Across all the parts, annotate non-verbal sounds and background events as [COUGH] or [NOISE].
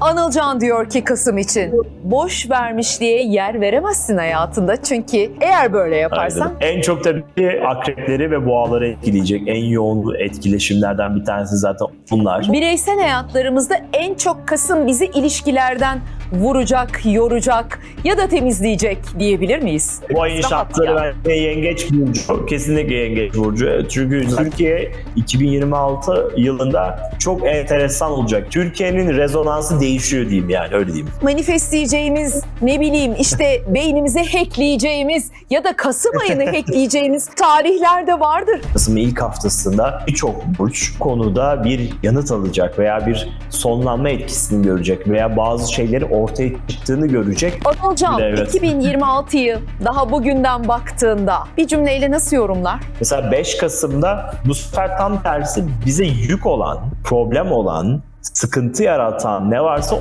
Anılcan diyor ki Kasım için boş vermişliğe yer veremezsin hayatında çünkü eğer böyle yaparsan Aynen. En çok tabii akrepleri ve boğaları etkileyecek en yoğun etkileşimlerden bir tanesi zaten bunlar. bireysel hayatlarımızda en çok Kasım bizi ilişkilerden vuracak, yoracak ya da temizleyecek diyebilir miyiz? Bu ayın şartları yani. bence yengeç burcu. Kesinlikle yengeç burcu. Çünkü Türkiye 2026 yılında çok enteresan olacak. Türkiye'nin rezonansı değişiyor diyeyim yani öyle diyeyim. manifestleyeceğimiz, ne bileyim işte [LAUGHS] beynimize hackleyeceğimiz ya da Kasım ayını hackleyeceğimiz [LAUGHS] tarihler de vardır. Kasım'ın ilk haftasında birçok burç konuda bir yanıt alacak veya bir sonlanma etkisini görecek veya bazı şeyleri ortaya çıktığını görecek. Anılcan Evet. 2026'yı daha bugünden baktığında bir cümleyle nasıl yorumlar? Mesela 5 Kasım'da bu sefer tam tersi bize yük olan, problem olan, sıkıntı yaratan ne varsa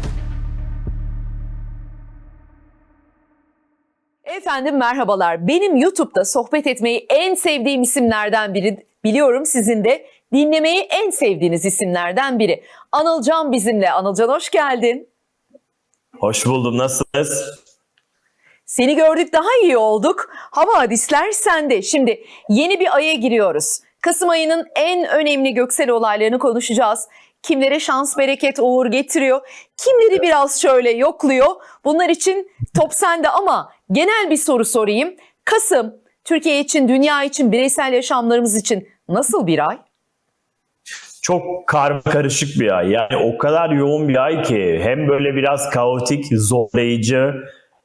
Efendim merhabalar. Benim YouTube'da sohbet etmeyi en sevdiğim isimlerden biri. Biliyorum sizin de dinlemeyi en sevdiğiniz isimlerden biri. Anılcan bizimle. Anılcan hoş geldin. Hoş buldum nasılsınız? Seni gördük daha iyi olduk. Hava hadisler sende. Şimdi yeni bir aya giriyoruz. Kasım ayının en önemli göksel olaylarını konuşacağız. Kimlere şans, bereket, uğur getiriyor. Kimleri biraz şöyle yokluyor. Bunlar için top sende ama genel bir soru sorayım. Kasım Türkiye için, dünya için, bireysel yaşamlarımız için nasıl bir ay? Çok karma karışık bir ay. Yani o kadar yoğun bir ay ki hem böyle biraz kaotik, zorlayıcı,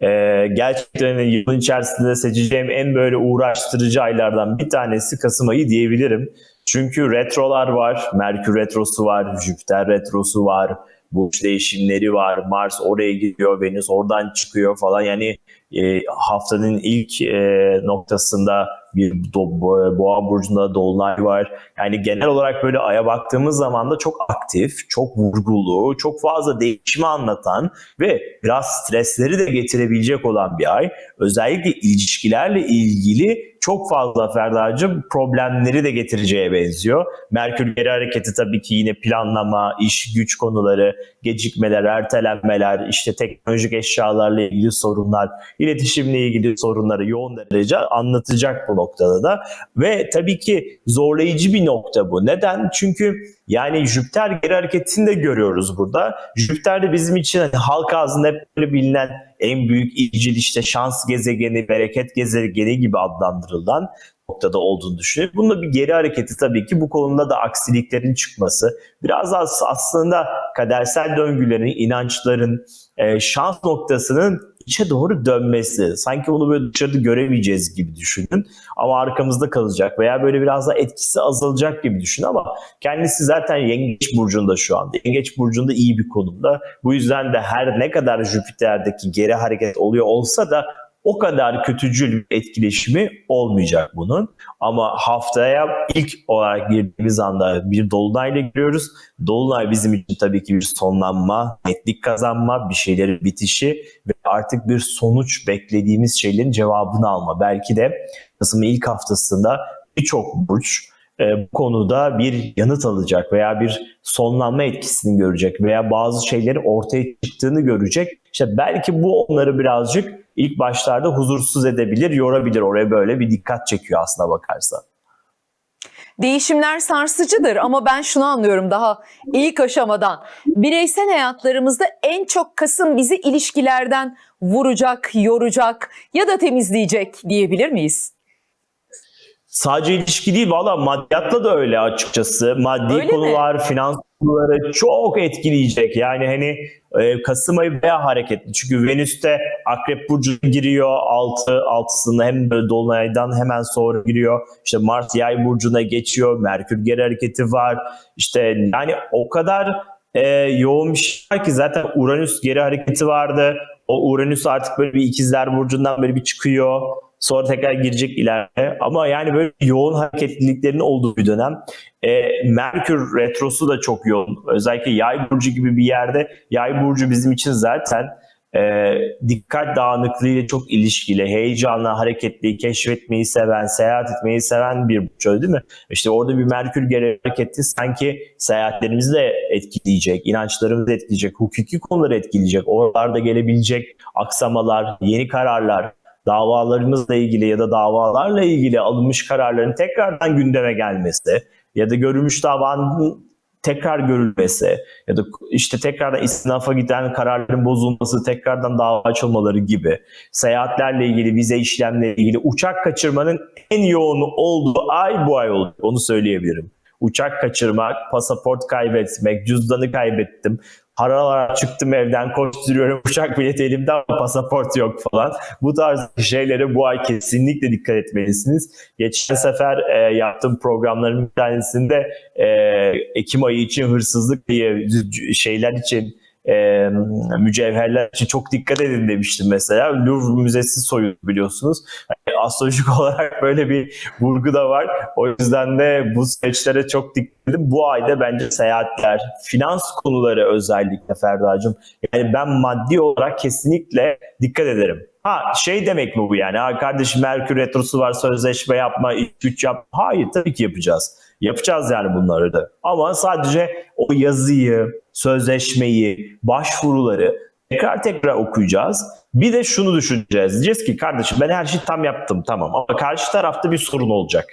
e, gerçekten yılın içerisinde seçeceğim en böyle uğraştırıcı aylardan bir tanesi Kasım ayı diyebilirim. Çünkü retrolar var, Merkür retrosu var, Jüpiter retrosu var, burç değişimleri var, Mars oraya gidiyor, Venüs oradan çıkıyor falan. Yani e, haftanın ilk e, noktasında bir do- bo- boğa burcunda dolunay var. Yani genel olarak böyle aya baktığımız zaman da çok aktif, çok vurgulu, çok fazla değişimi anlatan ve biraz stresleri de getirebilecek olan bir ay. Özellikle ilişkilerle ilgili çok fazla Ferda'cığım problemleri de getireceğe benziyor. Merkür geri hareketi tabii ki yine planlama, iş, güç konuları, gecikmeler, ertelenmeler, işte teknolojik eşyalarla ilgili sorunlar, iletişimle ilgili sorunları yoğun derece anlatacak bu noktada da. Ve tabii ki zorlayıcı bir nokta bu. Neden? Çünkü yani Jüpiter geri hareketini de görüyoruz burada. Jüpiter de bizim için hani halk ağzında hep böyle bilinen en büyük iyicil işte şans gezegeni, bereket gezegeni gibi adlandırılan noktada olduğunu düşünüyorum. Bunda bir geri hareketi tabii ki bu konuda da aksiliklerin çıkması. Biraz as- aslında kadersel döngülerin, inançların, e, şans noktasının içe doğru dönmesi. Sanki bunu böyle dışarıda göremeyeceğiz gibi düşünün. Ama arkamızda kalacak veya böyle biraz da etkisi azalacak gibi düşünün ama kendisi zaten Yengeç Burcu'nda şu anda. Yengeç Burcu'nda iyi bir konumda. Bu yüzden de her ne kadar Jüpiter'deki geri hareket oluyor olsa da o kadar kötücül bir etkileşimi olmayacak bunun. Ama haftaya ilk olarak girdiğimiz anda bir dolunayla giriyoruz. Dolunay bizim için tabii ki bir sonlanma, netlik kazanma, bir şeylerin bitişi ve artık bir sonuç beklediğimiz şeylerin cevabını alma. Belki de Kasım'ın ilk haftasında birçok burç bu konuda bir yanıt alacak veya bir sonlanma etkisini görecek veya bazı şeyleri ortaya çıktığını görecek. İşte belki bu onları birazcık ilk başlarda huzursuz edebilir, yorabilir. Oraya böyle bir dikkat çekiyor aslına bakarsa. Değişimler sarsıcıdır ama ben şunu anlıyorum daha ilk aşamadan. Bireysel hayatlarımızda en çok Kasım bizi ilişkilerden vuracak, yoracak ya da temizleyecek diyebilir miyiz? Sadece ilişki değil valla maddiyatla da öyle açıkçası. Maddi Öyle mi? konular, finans konuları çok etkileyecek. Yani hani e, Kasım ayı bayağı hareketli. Çünkü Venüs'te Akrep Burcu'na giriyor. Altı, altısında hem böyle Dolunay'dan hemen sonra giriyor. İşte Mart Yay Burcu'na geçiyor. Merkür geri hareketi var. İşte yani o kadar e, yoğun bir şey var ki zaten Uranüs geri hareketi vardı. O Uranüs artık böyle bir ikizler burcundan böyle bir çıkıyor. Sonra tekrar girecek ileride. Ama yani böyle yoğun hareketliliklerin olduğu bir dönem. E, Merkür retrosu da çok yoğun. Özellikle yay burcu gibi bir yerde. Yay burcu bizim için zaten e, dikkat dağınıklığı ile çok ilişkili, heyecanlı, hareketli, keşfetmeyi seven, seyahat etmeyi seven bir burç değil mi? İşte orada bir Merkür geri hareketi sanki seyahatlerimizi de etkileyecek, inançlarımızı etkileyecek, hukuki konuları etkileyecek, oralarda gelebilecek aksamalar, yeni kararlar, davalarımızla ilgili ya da davalarla ilgili alınmış kararların tekrardan gündeme gelmesi ya da görülmüş davanın tekrar görülmesi ya da işte tekrardan istinafa giden kararların bozulması, tekrardan dava açılmaları gibi seyahatlerle ilgili, vize işlemleriyle ilgili uçak kaçırmanın en yoğun olduğu ay bu ay oldu. Onu söyleyebilirim. Uçak kaçırmak, pasaport kaybetmek, cüzdanı kaybettim. Paralar çıktım evden koşturuyorum [LAUGHS] uçak bileti elimde ama pasaport yok falan. Bu tarz şeylere bu ay kesinlikle dikkat etmelisiniz. Geçen sefer e, yaptığım programların bir tanesinde e, Ekim ayı için hırsızlık diye şeyler için e, mücevherler için çok dikkat edin demiştim mesela. Louvre Müzesi soyuldu biliyorsunuz. Yani astrolojik [LAUGHS] olarak böyle bir vurgu da var. O yüzden de bu süreçlere çok dikkat edin. Bu ayda bence seyahatler, finans konuları özellikle Ferda'cığım. Yani ben maddi olarak kesinlikle dikkat ederim. Ha şey demek mi bu yani? Ha kardeşim Merkür Retrosu var sözleşme yapma, iş güç yap. Hayır tabii ki yapacağız. Yapacağız yani bunları da. Ama sadece o yazıyı, sözleşmeyi, başvuruları tekrar tekrar okuyacağız. Bir de şunu düşüneceğiz. Diyeceğiz ki kardeşim ben her şeyi tam yaptım tamam ama karşı tarafta bir sorun olacak.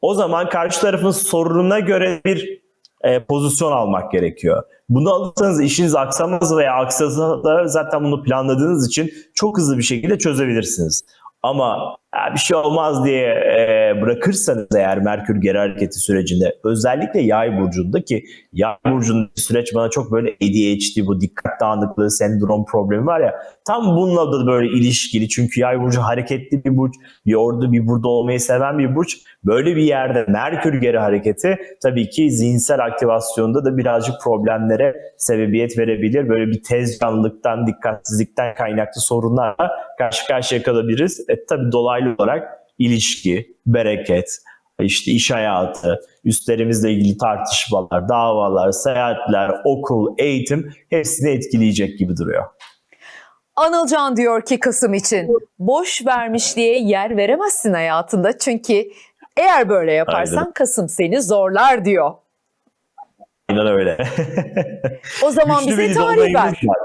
O zaman karşı tarafın sorununa göre bir e, pozisyon almak gerekiyor. Bunu alırsanız işiniz aksamaz veya aksasa da zaten bunu planladığınız için çok hızlı bir şekilde çözebilirsiniz. Ama bir şey olmaz diye e, bırakırsanız eğer Merkür geri hareketi sürecinde özellikle yay burcunda ki yay burcunda süreç bana çok böyle ADHD bu dikkat dağınıklığı sendrom problemi var ya tam bununla da böyle ilişkili. Çünkü yay burcu hareketli bir burç bir orada bir burada olmayı seven bir burç. Böyle bir yerde Merkür geri hareketi tabii ki zihinsel aktivasyonda da birazcık problemlere sebebiyet verebilir. Böyle bir tez canlılıktan dikkatsizlikten kaynaklı sorunlarla karşı karşıya kalabiliriz. E, tabii dolaylı olarak ilişki, bereket, işte iş hayatı, üstlerimizle ilgili tartışmalar, davalar, seyahatler, okul, eğitim hepsini etkileyecek gibi duruyor. Anılcan diyor ki Kasım için boş vermişliğe yer veremezsin hayatında çünkü eğer böyle yaparsan Aynen. Kasım seni zorlar diyor. Aynen öyle. O zaman Güçlü bize tarih ver. var.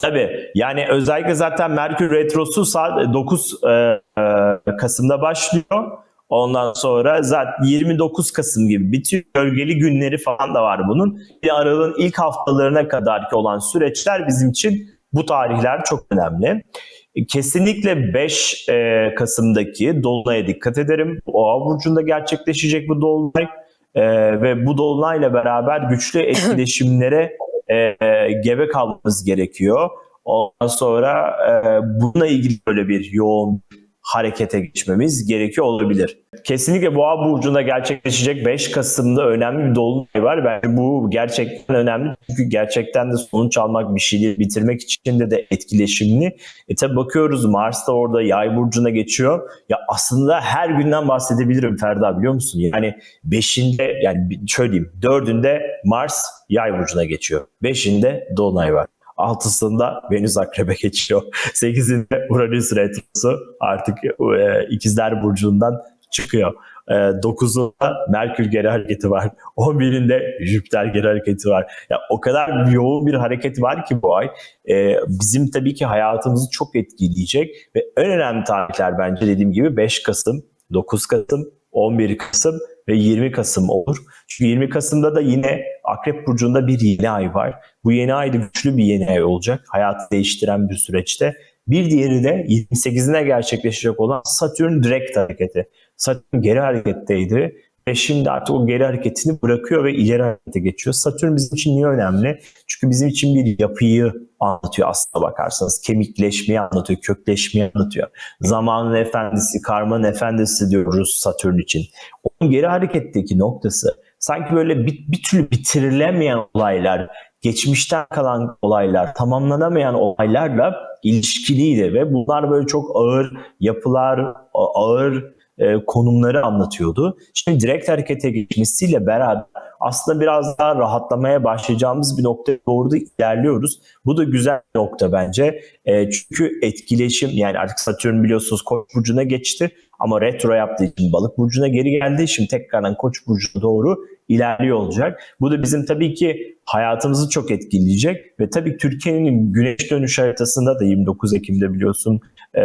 Tabii yani özellikle zaten Merkür Retrosu saat 9 e, e, Kasım'da başlıyor. Ondan sonra zaten 29 Kasım gibi bitiyor. Gölgeli günleri falan da var bunun. Bir de Aralık'ın ilk haftalarına kadar ki olan süreçler bizim için bu tarihler çok önemli. Kesinlikle 5 e, Kasım'daki Dolunay'a dikkat ederim. Oğa burcunda gerçekleşecek bu Dolunay. E, ve bu Dolunay'la beraber güçlü [COUGHS] etkileşimlere e, e, gebe kalmamız gerekiyor. Ondan sonra e, bununla ilgili böyle bir yoğun harekete geçmemiz gerekiyor olabilir. Kesinlikle Boğa burcunda gerçekleşecek 5 Kasım'da önemli bir dolunay var. Bence bu gerçekten önemli çünkü gerçekten de sonuç almak bir şeyleri bitirmek için de de etkileşimli. E tabi bakıyoruz Mars da orada Yay burcuna geçiyor. Ya aslında her günden bahsedebilirim Ferda biliyor musun? Yani 5'inde yani şöyle diyeyim 4'ünde Mars Yay burcuna geçiyor. 5'inde Dolunay var. Altısında Venüs Akrep'e geçiyor. [LAUGHS] Sekizinde Uranüs Retrosu artık e, İkizler Burcu'ndan çıkıyor. E, 9'unda Merkür geri hareketi var. [LAUGHS] 11'inde Jüpiter geri hareketi var. Ya o kadar yoğun bir hareket var ki bu ay. E, bizim tabii ki hayatımızı çok etkileyecek ve en önemli tarihler bence dediğim gibi 5 Kasım, 9 Kasım, 11 Kasım ve 20 Kasım olur. Çünkü 20 Kasım'da da yine Akrep Burcu'nda bir yeni ay var. Bu yeni ay da güçlü bir yeni ay olacak. Hayatı değiştiren bir süreçte. Bir diğeri de 28'ine gerçekleşecek olan Satürn direkt hareketi. Satürn geri hareketteydi ve şimdi artık o geri hareketini bırakıyor ve ileri harekete geçiyor. Satürn bizim için niye önemli? Çünkü bizim için bir yapıyı anlatıyor aslına bakarsanız. Kemikleşmeyi anlatıyor, kökleşmeyi anlatıyor. Zamanın efendisi, karmanın efendisi diyoruz Satürn için. Onun geri hareketteki noktası sanki böyle bir, bir türlü bitirilemeyen olaylar, geçmişten kalan olaylar, tamamlanamayan olaylarla ilişkiliydi ve bunlar böyle çok ağır yapılar, ağır e, konumları anlatıyordu. Şimdi direkt harekete geçmesiyle beraber aslında biraz daha rahatlamaya başlayacağımız bir noktaya doğru da ilerliyoruz. Bu da güzel bir nokta bence. E, çünkü etkileşim yani artık Satürn biliyorsunuz Koç burcuna geçti ama retro yaptığı için Balık burcuna geri geldi. Şimdi tekrardan Koç burcuna doğru ilerliyor olacak. Bu da bizim tabii ki hayatımızı çok etkileyecek ve tabii Türkiye'nin güneş dönüş haritasında da 29 Ekim'de biliyorsun e,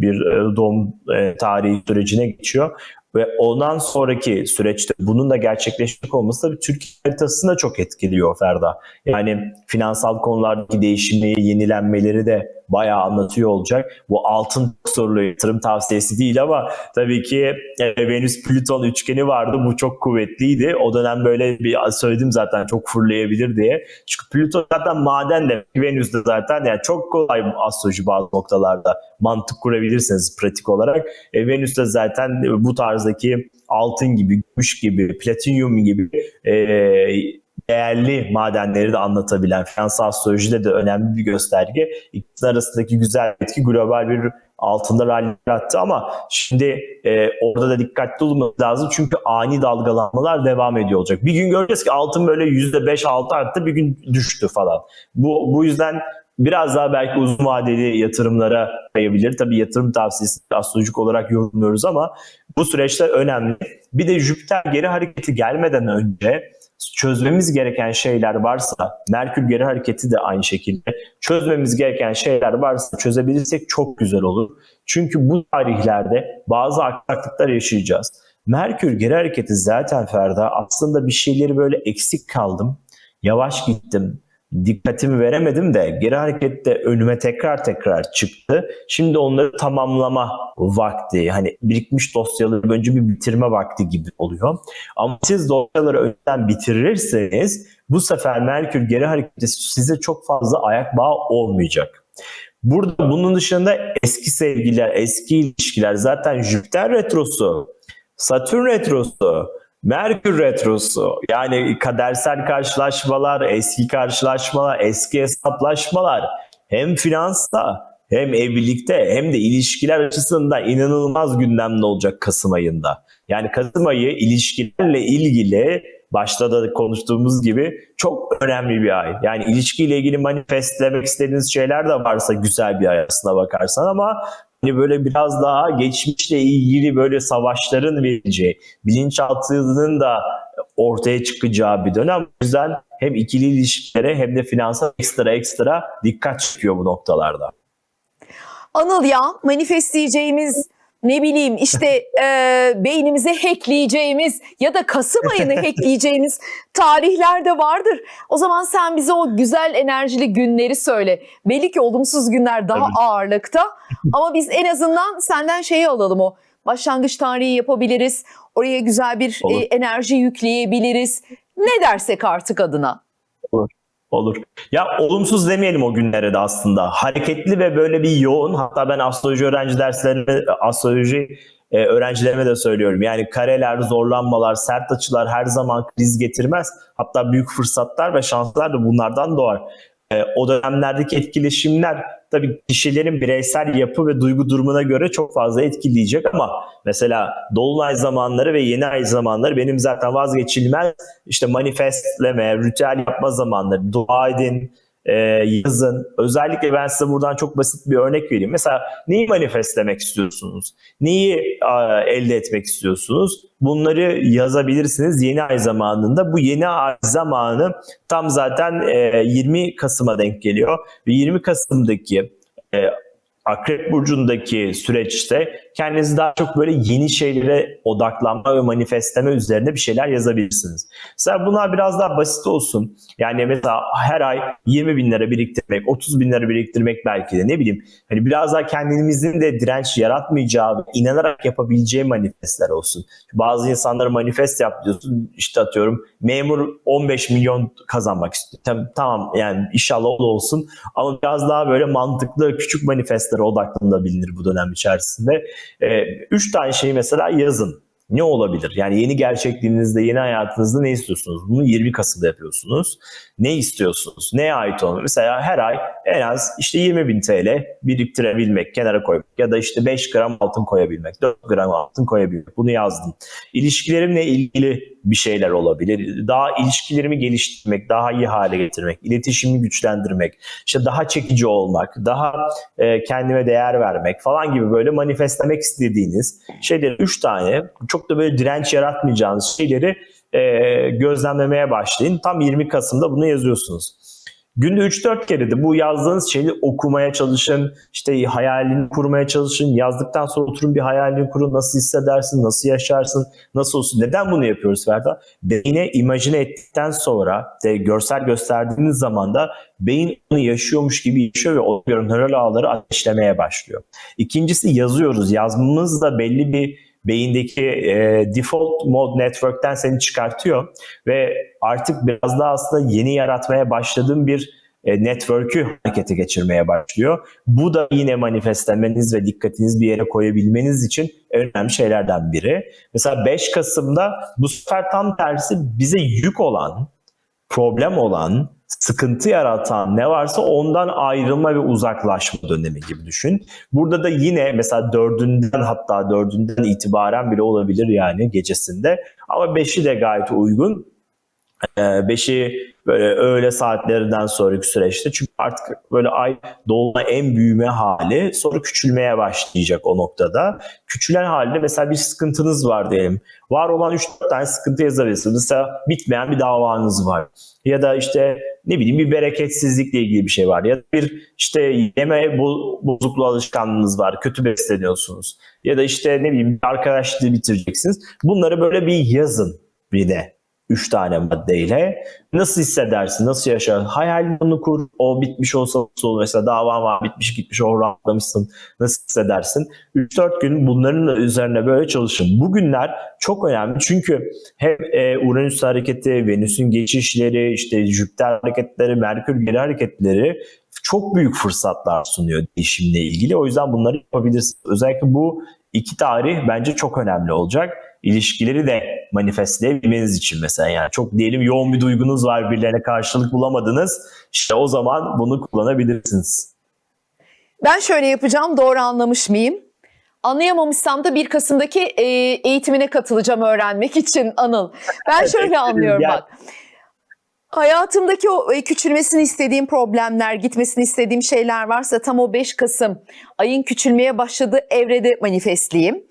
bir e, doğum e, tarihi sürecine geçiyor. Ve ondan sonraki süreçte bunun da gerçekleşmek olması tabii Türkiye haritasını da çok etkiliyor Ferda. Yani finansal konulardaki değişimleri, yenilenmeleri de bayağı anlatıyor olacak. Bu altın sorulu yatırım tavsiyesi değil ama tabii ki e, Venüs-Plüton üçgeni vardı. Bu çok kuvvetliydi. O dönem böyle bir söyledim zaten çok fırlayabilir diye. Çünkü Plüton zaten maden demek. Venüs de zaten yani çok kolay astroloji bazı noktalarda mantık kurabilirsiniz pratik olarak. E, Venüs de zaten bu tarzdaki altın gibi, gümüş gibi, platinyum gibi e, değerli madenleri de anlatabilen finansal astrolojide de önemli bir gösterge. İkisinin arasındaki güzel etki global bir altında rally ama şimdi e, orada da dikkatli olmak lazım çünkü ani dalgalanmalar devam ediyor olacak. Bir gün göreceğiz ki altın böyle %5-6 arttı bir gün düştü falan. Bu, bu yüzden biraz daha belki uzun vadeli yatırımlara kayabilir. Tabii yatırım tavsiyesi astrolojik olarak yorumluyoruz ama bu süreçte önemli. Bir de Jüpiter geri hareketi gelmeden önce çözmemiz gereken şeyler varsa, Merkür geri hareketi de aynı şekilde çözmemiz gereken şeyler varsa çözebilirsek çok güzel olur. Çünkü bu tarihlerde bazı aksaklıklar yaşayacağız. Merkür geri hareketi zaten Ferda aslında bir şeyleri böyle eksik kaldım, yavaş gittim, dikkatimi veremedim de geri harekette önüme tekrar tekrar çıktı. Şimdi onları tamamlama vakti hani birikmiş dosyaları önce bir bitirme vakti gibi oluyor. Ama siz dosyaları önceden bitirirseniz bu sefer Merkür geri hareketi size çok fazla ayak bağı olmayacak. Burada bunun dışında eski sevgiler, eski ilişkiler zaten Jüpiter retrosu, Satürn retrosu, Merkür Retrosu yani kadersel karşılaşmalar, eski karşılaşmalar, eski hesaplaşmalar hem finansta hem evlilikte hem de ilişkiler açısından inanılmaz gündemde olacak Kasım ayında. Yani Kasım ayı ilişkilerle ilgili başta da konuştuğumuz gibi çok önemli bir ay. Yani ilişkiyle ilgili manifestlemek istediğiniz şeyler de varsa güzel bir ay aslına bakarsan ama hani böyle biraz daha geçmişle ilgili böyle savaşların vereceği, bilinçaltının da ortaya çıkacağı bir dönem. O yüzden hem ikili ilişkilere hem de finansal ekstra ekstra dikkat çıkıyor bu noktalarda. Anıl ya manifestleyeceğimiz ne bileyim işte [LAUGHS] e, beynimize hackleyeceğimiz ya da Kasım ayını [LAUGHS] hackleyeceğimiz tarihler de vardır. O zaman sen bize o güzel enerjili günleri söyle. Belli ki olumsuz günler daha Tabii. ağırlıkta [LAUGHS] ama biz en azından senden şeyi alalım o. Başlangıç tarihi yapabiliriz. Oraya güzel bir Olur. e, enerji yükleyebiliriz. Ne dersek artık adına. Olur. Ya olumsuz demeyelim o günlere de aslında. Hareketli ve böyle bir yoğun. Hatta ben astroloji öğrenci derslerine, astroloji e, öğrencilerime de söylüyorum. Yani kareler, zorlanmalar, sert açılar her zaman kriz getirmez. Hatta büyük fırsatlar ve şanslar da bunlardan doğar. E, o dönemlerdeki etkileşimler tabii kişilerin bireysel yapı ve duygu durumuna göre çok fazla etkileyecek ama mesela dolunay zamanları ve yeni ay zamanları benim zaten vazgeçilmez işte manifestleme, ritüel yapma zamanları, dua edin, e, yazın. Özellikle ben size buradan çok basit bir örnek vereyim. Mesela neyi manifestlemek istiyorsunuz? Neyi elde etmek istiyorsunuz? Bunları yazabilirsiniz yeni ay zamanında. Bu yeni ay zamanı tam zaten e, 20 Kasım'a denk geliyor. Ve 20 Kasım'daki e, Akrep Burcu'ndaki süreçte kendinizi daha çok böyle yeni şeylere odaklanma ve manifestleme üzerine bir şeyler yazabilirsiniz. Mesela bunlar biraz daha basit olsun. Yani mesela her ay 20 bin lira biriktirmek, 30 bin lira biriktirmek belki de ne bileyim. Hani biraz daha kendimizin de direnç yaratmayacağı, inanarak yapabileceği manifestler olsun. Bazı insanlara manifest yap diyorsun. İşte atıyorum memur 15 milyon kazanmak istiyor. Tam- Tamam yani inşallah o olsun. Ama biraz daha böyle mantıklı küçük manifestlere odaklanabilir bu dönem içerisinde. Ee, üç tane şeyi mesela yazın. Ne olabilir? Yani yeni gerçekliğinizde, yeni hayatınızda ne istiyorsunuz? Bunu 20 Kasım'da yapıyorsunuz. Ne istiyorsunuz? Neye ait olmak? Mesela her ay en az işte 20 bin TL biriktirebilmek, kenara koymak ya da işte 5 gram altın koyabilmek, 4 gram altın koyabilmek. Bunu yazdım. İlişkilerimle ilgili bir şeyler olabilir. Daha ilişkilerimi geliştirmek, daha iyi hale getirmek, iletişimi güçlendirmek, işte daha çekici olmak, daha e, kendime değer vermek falan gibi böyle manifestlemek istediğiniz şeyleri 3 tane çok da böyle direnç yaratmayacağınız şeyleri e, gözlemlemeye başlayın. Tam 20 Kasım'da bunu yazıyorsunuz. Günde 3-4 kere de bu yazdığınız şeyi okumaya çalışın, işte hayalini kurmaya çalışın. Yazdıktan sonra oturun bir hayalini kurun. Nasıl hissedersin, nasıl yaşarsın, nasıl olsun. Neden bunu yapıyoruz Ferda? Beyine imajine ettikten sonra de görsel gösterdiğiniz zaman da beyin onu yaşıyormuş gibi yaşıyor ve o nöral ağları ateşlemeye başlıyor. İkincisi yazıyoruz. Yazmamız da belli bir beyindeki e, default mode network'ten seni çıkartıyor ve artık biraz daha aslında yeni yaratmaya başladığın bir e, network'ü harekete geçirmeye başlıyor. Bu da yine manifestlemeniz ve dikkatiniz bir yere koyabilmeniz için önemli şeylerden biri. Mesela 5 Kasım'da bu sefer tam tersi bize yük olan, problem olan, sıkıntı yaratan ne varsa ondan ayrılma ve uzaklaşma dönemi gibi düşün. Burada da yine mesela dördünden hatta dördünden itibaren bile olabilir yani gecesinde. Ama beşi de gayet uygun. Ee, beşi böyle öğle saatlerinden sonraki süreçte çünkü artık böyle ay dolma en büyüme hali sonra küçülmeye başlayacak o noktada. Küçülen halde mesela bir sıkıntınız var diyelim. Var olan 3-4 tane sıkıntı yazabilirsiniz. Mesela bitmeyen bir davanız var. Ya da işte ne bileyim bir bereketsizlikle ilgili bir şey var. Ya bir işte yeme bo- bozukluğu alışkanlığınız var. Kötü besleniyorsunuz. Ya da işte ne bileyim bir arkadaşlığı bitireceksiniz. Bunları böyle bir yazın bir de. Üç tane maddeyle. Nasıl hissedersin? Nasıl yaşarsın? Hayalini kur. O bitmiş olsa nasıl? Mesela davan var bitmiş gitmiş o rahatlamışsın. Nasıl hissedersin? 3-4 gün bunların üzerine böyle çalışın. Bugünler çok önemli çünkü hem e, Uranüs hareketi, Venüs'ün geçişleri, işte Jüpiter hareketleri, Merkür geri hareketleri çok büyük fırsatlar sunuyor değişimle ilgili. O yüzden bunları yapabilirsiniz. Özellikle bu iki tarih bence çok önemli olacak. İlişkileri de manifestleyebilmeniz için mesela yani çok diyelim yoğun bir duygunuz var birilerine karşılık bulamadınız. İşte o zaman bunu kullanabilirsiniz. Ben şöyle yapacağım doğru anlamış mıyım? Anlayamamışsam da 1 Kasım'daki e, eğitimine katılacağım öğrenmek için Anıl. Ben şöyle anlıyorum bak. Hayatımdaki o e, küçülmesini istediğim problemler, gitmesini istediğim şeyler varsa tam o 5 Kasım ayın küçülmeye başladığı evrede manifestleyeyim.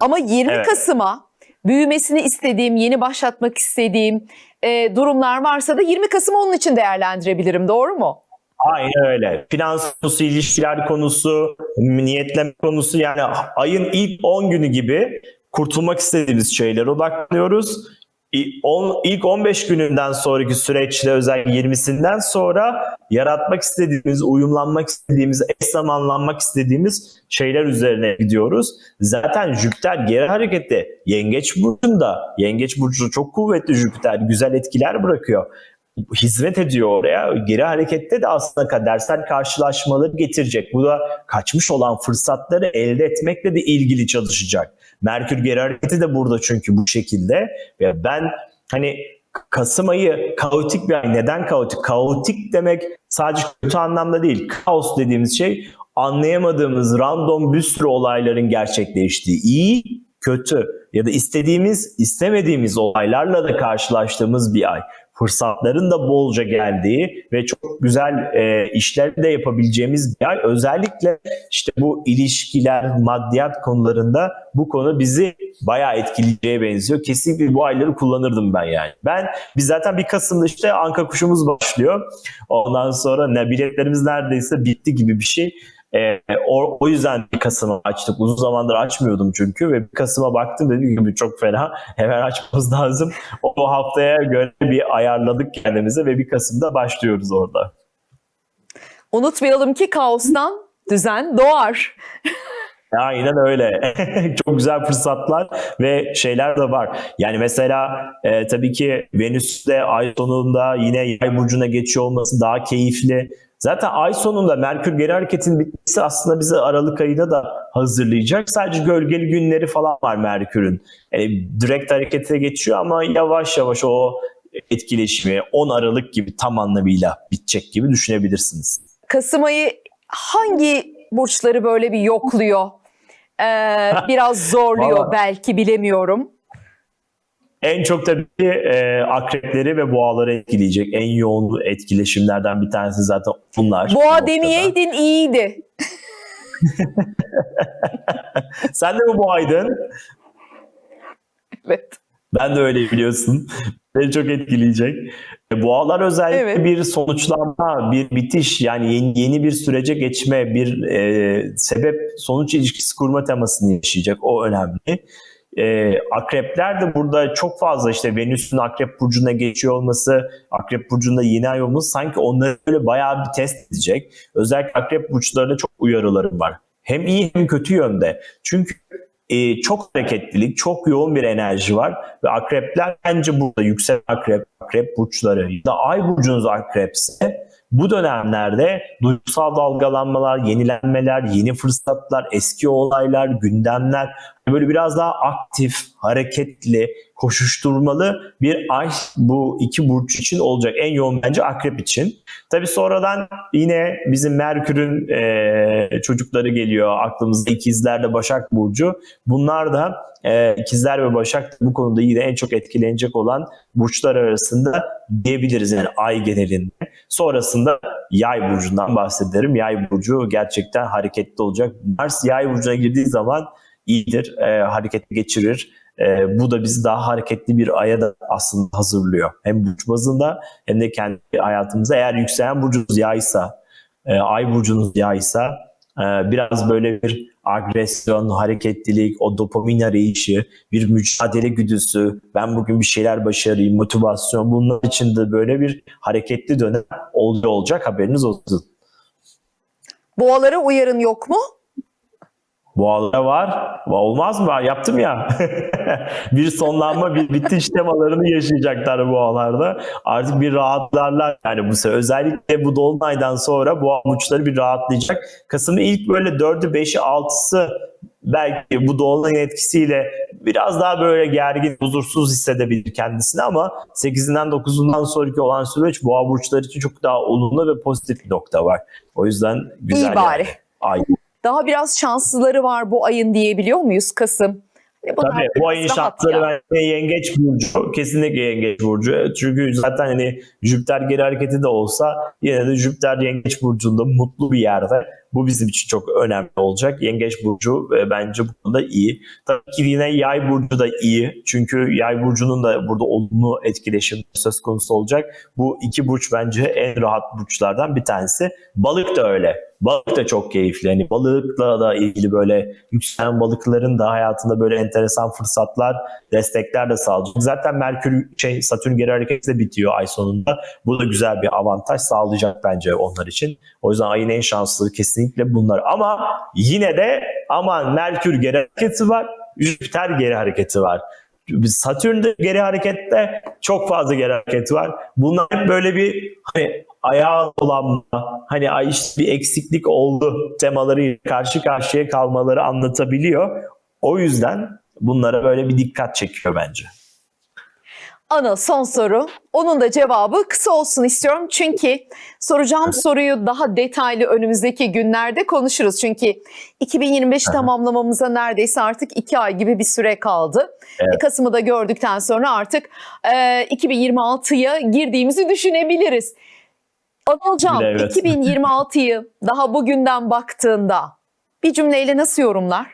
Ama 20 Evet. Kasım'a büyümesini istediğim, yeni başlatmak istediğim e, durumlar varsa da 20 Kasım onun için değerlendirebilirim. Doğru mu? Aynen öyle. Finans konusu, ilişkiler konusu, niyetleme konusu yani ayın ilk 10 günü gibi kurtulmak istediğimiz şeylere odaklıyoruz. 10, ilk 15 gününden sonraki süreçte özellikle 20'sinden sonra yaratmak istediğimiz, uyumlanmak istediğimiz, eş zamanlanmak istediğimiz şeyler üzerine gidiyoruz. Zaten Jüpiter geri harekette Yengeç Burcu'nda, Yengeç Burcu çok kuvvetli Jüpiter, güzel etkiler bırakıyor hizmet ediyor oraya. Geri harekette de aslında kadersel karşılaşmaları getirecek. Bu da kaçmış olan fırsatları elde etmekle de ilgili çalışacak. Merkür geri hareketi de burada çünkü bu şekilde. Ve ben hani Kasım ayı kaotik bir ay. Neden kaotik? Kaotik demek sadece kötü anlamda değil. Kaos dediğimiz şey anlayamadığımız random bir sürü olayların gerçekleştiği. iyi, kötü ya da istediğimiz, istemediğimiz olaylarla da karşılaştığımız bir ay fırsatların da bolca geldiği ve çok güzel e, işler de yapabileceğimiz bir ay. Özellikle işte bu ilişkiler, maddiyat konularında bu konu bizi bayağı etkileyeceğe benziyor. Kesinlikle bu ayları kullanırdım ben yani. Ben biz zaten bir Kasım'da işte Anka kuşumuz başlıyor. Ondan sonra ne biletlerimiz neredeyse bitti gibi bir şey. Ee, o, o yüzden bir Kasım'a açtık. Uzun zamandır açmıyordum çünkü ve bir Kasım'a baktım dedim ki bu çok fena. Hemen açmamız [LAUGHS] lazım. O haftaya göre bir ayarladık kendimize ve bir Kasım'da başlıyoruz orada. Unutmayalım ki kaostan düzen doğar. Aynen öyle. [LAUGHS] Çok güzel fırsatlar ve şeyler de var. Yani mesela e, tabii ki Venüs'te ay sonunda yine yay burcuna geçiyor olması daha keyifli. Zaten ay sonunda Merkür geri hareketin bitmesi aslında bizi Aralık ayına da hazırlayacak. Sadece gölgeli günleri falan var Merkür'ün. Yani direkt harekete geçiyor ama yavaş yavaş o etkileşimi 10 Aralık gibi tam anlamıyla bitecek gibi düşünebilirsiniz. Kasım ayı hangi burçları böyle bir yokluyor? Ee, [LAUGHS] biraz zorluyor belki bilemiyorum. En çok tabii ki e, akrepleri ve boğaları etkileyecek. En yoğun etkileşimlerden bir tanesi zaten bunlar. bu Boğa demeyeydin iyiydi. [LAUGHS] Sen de mi boğaydın? Evet. Ben de öyle biliyorsun. Beni çok etkileyecek. E, Boğalar özellikle Evet. bir sonuçlanma, bir bitiş yani yeni, yeni bir sürece geçme, bir e, sebep sonuç ilişkisi kurma temasını yaşayacak. O önemli. E, akrepler de burada çok fazla işte Venüs'ün Akrep Burcu'na geçiyor olması, Akrep Burcu'nda yeni ay olması sanki onları böyle bayağı bir test edecek. Özellikle Akrep Burçlarına çok uyarılarım var. Hem iyi hem kötü yönde. Çünkü e, çok hareketlilik, çok yoğun bir enerji var ve akrepler bence burada yüksek akrep, akrep burçları ya da ay burcunuz akrepse bu dönemlerde duygusal dalgalanmalar, yenilenmeler, yeni fırsatlar, eski olaylar, gündemler böyle biraz daha aktif, hareketli, koşuşturmalı bir ay bu iki burç için olacak. En yoğun bence akrep için. Tabii sonradan yine bizim Merkür'ün e, çocukları geliyor aklımızda ikizlerle Başak Burcu. Bunlar da e, ikizler ve Başak bu konuda yine en çok etkilenecek olan burçlar arasında diyebiliriz yani ay genelinde. Sonrasında yay burcundan bahsederim. Yay burcu gerçekten hareketli olacak. Mars yay burcuna girdiği zaman iyidir, e, hareketli geçirir. E, bu da bizi daha hareketli bir aya da aslında hazırlıyor. Hem burç bazında hem de kendi hayatımıza. Eğer yükselen burcunuz yaysa, e, ay burcunuz yaysa e, biraz böyle bir agresyon, hareketlilik, o dopamin arayışı, bir mücadele güdüsü, ben bugün bir şeyler başarayım, motivasyon bunlar için de böyle bir hareketli dönem oluyor olacak haberiniz olsun. Boğalara uyarın yok mu? Boğalara var. Va- Olmaz mı? Yaptım ya. [LAUGHS] bir sonlanma, bir bitiş temalarını yaşayacaklar boğalarda. Artık bir rahatlarlar. Yani bu sefer özellikle bu dolunaydan sonra boğa burçları bir rahatlayacak. Kasım'ın ilk böyle 4'ü, 5'i, 6'sı belki bu dolunayın etkisiyle biraz daha böyle gergin, huzursuz hissedebilir kendisini ama 8'inden 9'undan sonraki olan süreç boğa burçları için çok daha olumlu ve pozitif bir nokta var. O yüzden güzel. İyi bari. yani. Ay Daha biraz şanslıları var bu ayın diyebiliyor muyuz Kasım? E Tabii bu ayın şartları ya. bence yengeç burcu. Kesinlikle yengeç burcu. Çünkü zaten hani Jüpiter geri hareketi de olsa yine de Jüpiter yengeç burcunda mutlu bir yerde. Bu bizim için çok önemli olacak. Yengeç burcu e, bence bu konuda iyi. Tabii ki yine yay burcu da iyi. Çünkü yay burcunun da burada olumlu etkileşim söz konusu olacak. Bu iki burç bence en rahat burçlardan bir tanesi. Balık da öyle. Balık da çok keyifli. Hani balıkla da ilgili böyle yükselen balıkların da hayatında böyle enteresan fırsatlar, destekler de sağlayacak. Zaten Merkür şey Satürn geri hareketle bitiyor ay sonunda. Bu da güzel bir avantaj sağlayacak bence onlar için. O yüzden ayın en şanslı kesinlikle bunlar. Ama yine de aman Merkür geri hareketi var, Jüpiter geri hareketi var. Satürn'de geri harekette çok fazla geri hareketi var. Bunlar böyle bir hani ayağa dolanma, hani işte bir eksiklik oldu temaları karşı karşıya kalmaları anlatabiliyor. O yüzden bunlara böyle bir dikkat çekiyor bence. Ana son soru. Onun da cevabı kısa olsun istiyorum. Çünkü soracağım soruyu daha detaylı önümüzdeki günlerde konuşuruz. Çünkü 2025 tamamlamamıza neredeyse artık iki ay gibi bir süre kaldı. Evet. E, Kasım'ı da gördükten sonra artık e, 2026'ya girdiğimizi düşünebiliriz. Anılcan evet. 2026'yı daha bugünden baktığında bir cümleyle nasıl yorumlar?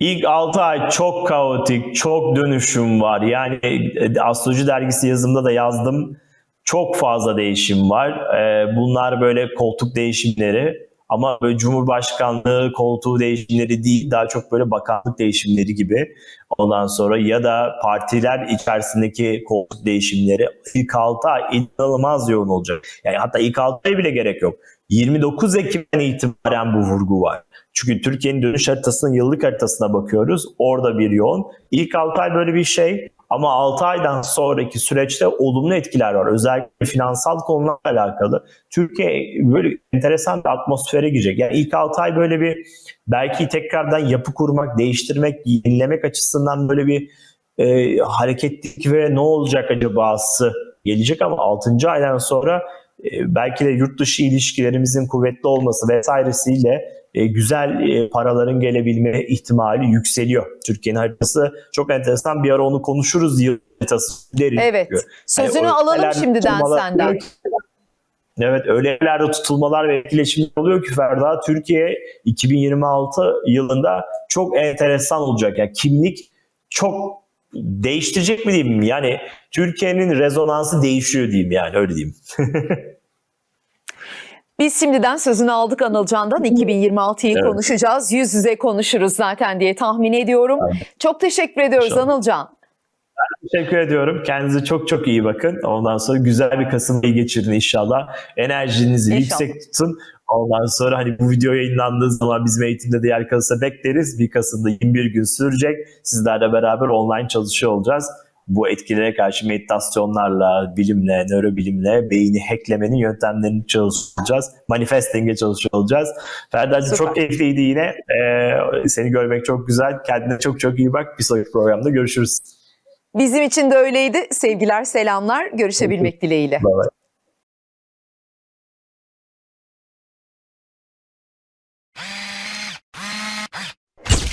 İlk 6 ay çok kaotik, çok dönüşüm var. Yani e, Astroloji Dergisi yazımda da yazdım. Çok fazla değişim var. E, Bunlar böyle koltuk değişimleri ama böyle Cumhurbaşkanlığı koltuğu değişimleri değil, daha çok böyle bakanlık değişimleri gibi. Ondan sonra ya da partiler içerisindeki koltuk değişimleri ilk 6 ay inanılmaz yoğun olacak. Yani hatta ilk 6 ay bile gerek yok. 29 Ekim'den itibaren bu vurgu var. Çünkü Türkiye'nin dönüş haritasının yıllık haritasına bakıyoruz. Orada bir yoğun. İlk 6 ay böyle bir şey. Ama 6 aydan sonraki süreçte olumlu etkiler var. Özellikle finansal konularla alakalı. Türkiye böyle enteresan bir atmosfere girecek. Yani ilk 6 ay böyle bir belki tekrardan yapı kurmak, değiştirmek, yenilemek açısından böyle bir e, hareketlilik ve ne olacak acabası gelecek ama 6. aydan sonra belki de yurt dışı ilişkilerimizin kuvvetli olması vesairesiyle e, güzel e, paraların gelebilme ihtimali yükseliyor. Türkiye'nin haritası çok enteresan bir ara onu konuşuruz yıl haritası deriz. Evet. Sözünü Hani o alalım ellerde şimdiden senden. ki- Evet öyle yerlerde tutulmalar ve etkileşimler oluyor ki Ferda Türkiye 2026 yılında çok enteresan olacak. Yani kimlik çok değiştirecek mi diyeyim yani Türkiye'nin rezonansı değişiyor diyeyim yani öyle diyeyim. [LAUGHS] Biz şimdiden sözünü aldık Anılcan'dan 2026'yı Evet. konuşacağız. Yüz yüze konuşuruz zaten diye tahmin ediyorum. Çok teşekkür ediyoruz. Anılcan. Teşekkür ediyorum. Kendinize çok çok iyi bakın. Ondan sonra güzel bir Kasım ayı geçirin inşallah. Enerjinizi İnşallah. yüksek tutun. Ondan sonra hani bu video yayınlandığı zaman bizim eğitimde de yer kalırsa bekleriz. 1 Kasım'da 21 gün sürecek. Sizlerle beraber online çalışıyor olacağız. Bu etkilere karşı meditasyonlarla, bilimle, nörobilimle beyni hacklemenin yöntemlerini çalışacağız. Manifesting'e çalışıyor olacağız. Ferda'cığım çok keyifliydi yine. Ee, seni görmek çok güzel. Kendine çok çok iyi bak. Bir sonraki programda görüşürüz. Bizim için de öyleydi. Sevgiler, selamlar. Görüşebilmek dileğiyle. Bye bye.